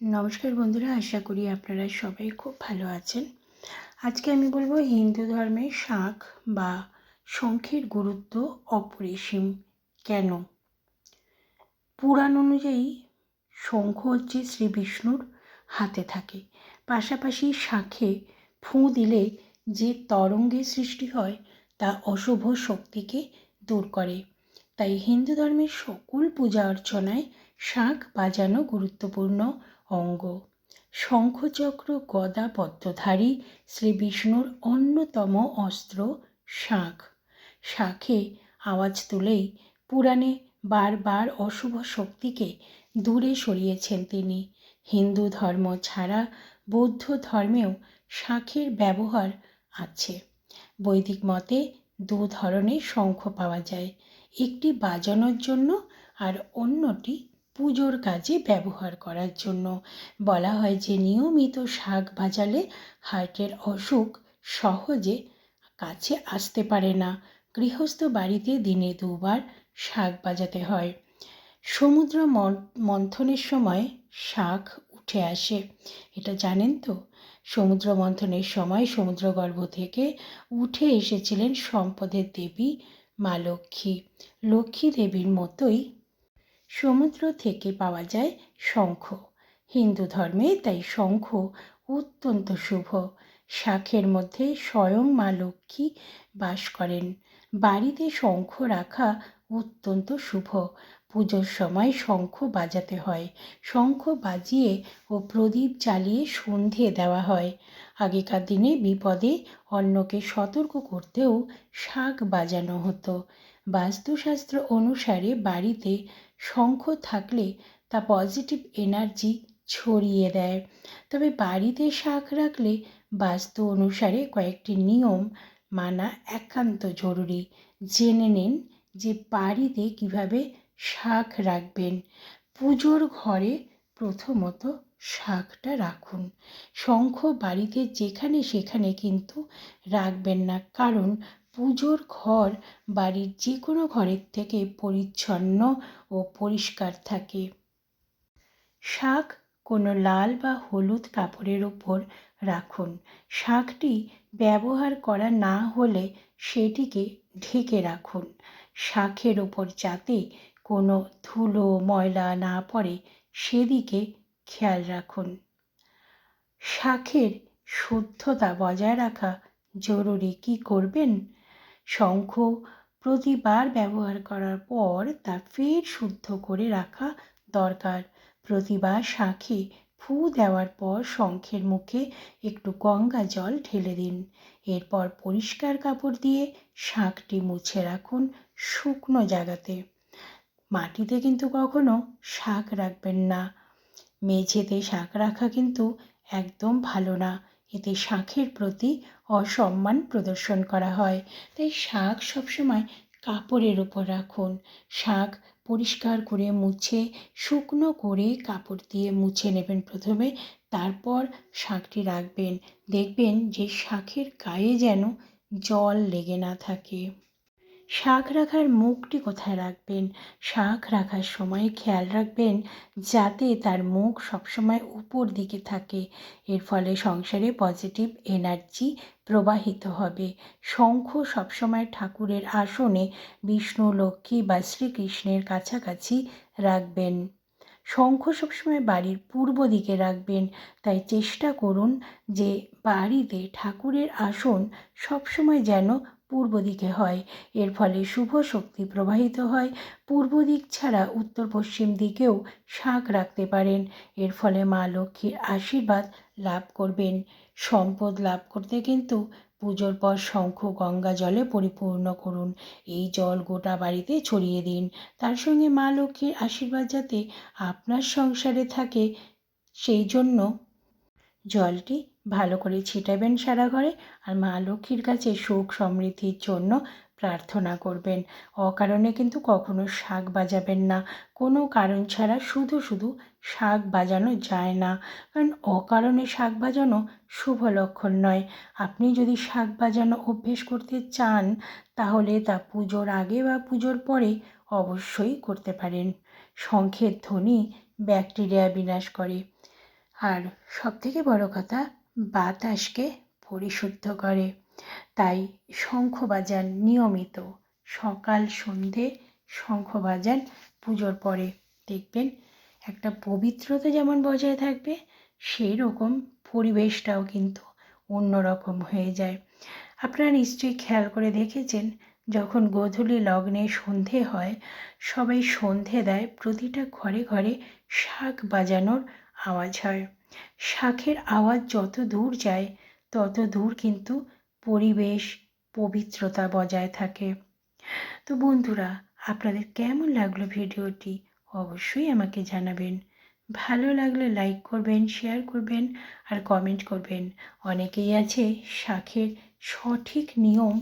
নমস্কার বন্ধুরা, আশা করি আপনারা সবাই খুব ভালো আছেন। আজকে আমি বলব হিন্দু ধর্মে শাঁখ বা শঙ্খের গুরুত্ব অপরিসীম কেন? পুরাণ অনুযায়ী শঙ্খ হচ্ছে শ্রী বিষ্ণুর হাতে থাকে। পাশাপাশি শাঁখে ফুঁ দিলে যে তরঙ্গের সৃষ্টি হয় তা অশুভ শক্তিকে দূর করে। তাই হিন্দু ধর্মের সকল পূজা অর্চনায় শাঁখ বাজানো গুরুত্বপূর্ণ অঙ্গ। শঙ্খচক্র গদা পদ্মধারী শ্রী বিষ্ণুর অন্যতম অস্ত্র শাঁখ। শাঁখে আওয়াজ তুলেই পুরাণে বারবার অশুভ শক্তিকে দূরে সরিয়েছেন তিনি। হিন্দু ধর্ম ছাড়া বৌদ্ধ ধর্মেও শাঁখের ব্যবহার আছে। বৈদিক মতে দু ধরনের শঙ্খ পাওয়া যায়, একটি বাজানোর জন্য আর অন্যটি পুজোর কাজে ব্যবহার করার জন্য। বলা হয় যে, নিয়মিত শাক বাজালে হার্টের অসুখ সহজে কাছে আসতে পারে না। গৃহস্থ বাড়িতে দিনে দুবার শাক বাজাতে হয়। সমুদ্র মন্থনের সময় শাক উঠে আসে। এটা জানেন তো? সমুদ্র মন্থনের সময় সমুদ্রগর্ভ থেকে উঠে এসেছিলেন সম্পদের দেবী মা লক্ষ্মী। লক্ষ্মী দেবীর মতোই সমুদ্র থেকে পাওয়া যায় শঙ্খ। হিন্দু ধর্মে তাই শঙ্খ অত্যন্ত শুভ। শাখের মধ্যে স্বয়ং মা লক্ষ্মী বাস করেন। বাড়িতে শঙ্খ রাখা অত্যন্ত শুভ। পুজোর সময় শঙ্খ বাজাতে হয়। শঙ্খ বাজিয়ে ও প্রদীপ জ্বালিয়ে সন্ধে দেওয়া হয়। আগেকার দিনে বিপদে অন্যকে সতর্ক করতেও শাক বাজানো হতো। বাস্তুশাস্ত্র অনুসারে বাড়িতে শঙ্খ থাকলে তা পজিটিভ এনার্জি ছড়িয়ে দেয়। তবে বাড়িতে শাক রাখলে বাস্তু অনুসারে কয়েকটি নিয়ম মানা একান্ত জরুরি। জেনে নিন যে বাড়িতে কীভাবে শাক রাখবেন। পুজোর ঘরে প্রথমত শাকটা রাখুন। শঙ্খ বাড়িতে যেখানে সেখানে কিন্তু রাখবেন না। কারণ পুজোর ঘর বাড়ির যে কোনো ঘরের থেকে পরিচ্ছন্ন ও পরিষ্কার থাকে। শাক কোনো লাল বা হলুদ কাপড়ের ওপর রাখুন। শাকটি ব্যবহার করা না হলে সেটিকে ঢেকে রাখুন। শাকের ওপর যাতে কোনো ধুলো ময়লা না পড়ে সেদিকে খেয়াল রাখুন। শাকের শুদ্ধতা বজায় রাখা জরুরি। কি করবেন? শঙ্খ প্রতিবার ব্যবহার করার পর তা ফের শুদ্ধ করে রাখা দরকার। প্রতিবার শাঁখে ফু দেওয়ার পর শঙ্খের মুখে একটু গঙ্গা জল ঢেলে দিন। এরপর পরিষ্কার কাপড় দিয়ে শাঁখটি মুছে রাখুন শুকনো জায়গাতে। মাটিতে কিন্তু কখনো শাঁখ রাখবেন না। মেঝেতে শাঁখ রাখা কিন্তু একদম ভালো না। এতে শাঁখের প্রতি অসম্মান প্রদর্শন করা হয়। তাই শাঁখ সবসময় কাপড়ের ওপর রাখুন। শাঁখ পরিষ্কার করে মুছে, শুকনো করে কাপড় দিয়ে মুছে নেবেন প্রথমে, তারপর শাঁখটি রাখবেন। দেখবেন যে শাঁখের গায়ে যেন জল লেগে না থাকে। শাক রাখার মুখটি কোথায় রাখবেন? শাক রাখার সময় খেয়াল রাখবেন যাতে তার মুখ সবসময় উপর দিকে থাকে। এর ফলে সংসারে পজিটিভ এনার্জি প্রবাহিত হবে। শঙ্খ সবসময় ঠাকুরের আসনে বিষ্ণু, লক্ষ্মী বা শ্রীকৃষ্ণের কাছাকাছি রাখবেন। শঙ্খ সবসময় বাড়ির পূর্ব দিকে রাখবেন। তাই চেষ্টা করুন যে বাড়িতে ঠাকুরের আসন সবসময় যেন পূর্ব দিকে হয়। এর ফলে শুভ শক্তি প্রবাহিত হয়। পূর্ব দিক ছাড়া উত্তর পশ্চিম দিকেও শাক রাখতে পারেন। এর ফলে মা লক্ষ্মীর আশীর্বাদ লাভ করবেন। সম্পদ লাভ করতে কিন্তু পুজোর পর শঙ্খ গঙ্গা জলে পরিপূর্ণ করুন। এই জল গোটা বাড়িতে ছড়িয়ে দিন। তার সঙ্গে মা লক্ষ্মীর আশীর্বাদ যাতে আপনার সংসারে থাকে, সেই জন্য জলটি ভালো করে ছিটাবেন সারা ঘরে আর মা লক্ষ্মীর কাছে সুখ সমৃদ্ধির জন্য প্রার্থনা করবেন। অকারণে কিন্তু কখনো শাক বাজাবেন না। কোনো কারণ ছাড়া শুধু শুধু শাক বাজানো যায় না। কারণ অকারণে শাক বাজানো শুভ লক্ষণ নয়। আপনি যদি শাক বাজানো অভ্যেস করতে চান, তাহলে তা পুজোর আগে বা পুজোর পরে অবশ্যই করতে পারেন। শঙ্খের ধ্বনি ব্যাকটেরিয়া বিনাশ করে। আর সবথেকে বড় কথা বাতাসকে পরিশুদ্ধ করে। তাই শঙ্খ বাজান নিয়মিত সকাল, সন্ধে শঙ্খ বাজান পুজোর পরে দেখবেন একটা পবিত্রতা যেমন বজায় থাকবে সেই রকম পরিবেশটাও কিন্তু অন্যরকম হয়ে যায়। আপনারা নিশ্চয়ই খেয়াল করে দেখেছেন, যখন গোধূলি লগ্নে সন্ধে হয়, সবাই সন্ধে দেয়, প্রতিটা ঘরে ঘরে শাঁখ বাজানোর আওয়াজ হয়। শাঁখের আওয়াজ যত দূর যায়, তত দূর কিন্তু পরিবেশ পবিত্রতা বজায় থাকে। তো বন্ধুরা, আপনাদের কেমন লাগল ভিডিওটি অবশ্যই আমাকে জানাবেন। ভালো লাগলে লাইক করবেন, শেয়ার করবেন আর কমেন্ট করবেন। অনেকেই আছে শাঁখের সঠিক নিয়ম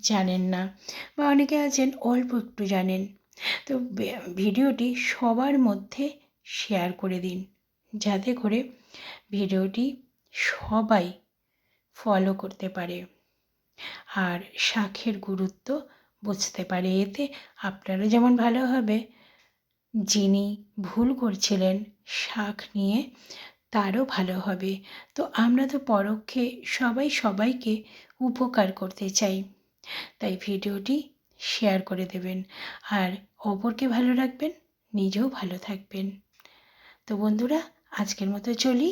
জানেন না বা অনেকে আছেন অল্প একটু জানেন। তো ভিডিওটি সবার মধ্যে শেয়ার করে দিন। যাতে করে ভিডিওটি সবাই ফলো করতে পারে। আর শাঁখের গুরুত্ব বুঝতে পারে। এতে আপনারা যেমন ভালো হবে, যিনি ভুল করছিলেন শাঁখ নিয়ে তারও ভালো হবে। তো আমরা তো পরোক্ষে সবাই সবাইকে উপকার করতে চাই, তাই ভিডিওটি শেয়ার করে দেবেন। আর অপরকে ভালো রাখবেন, নিজেও ভালো থাকবেন। তো বন্ধুরা আজকের মতো চলি।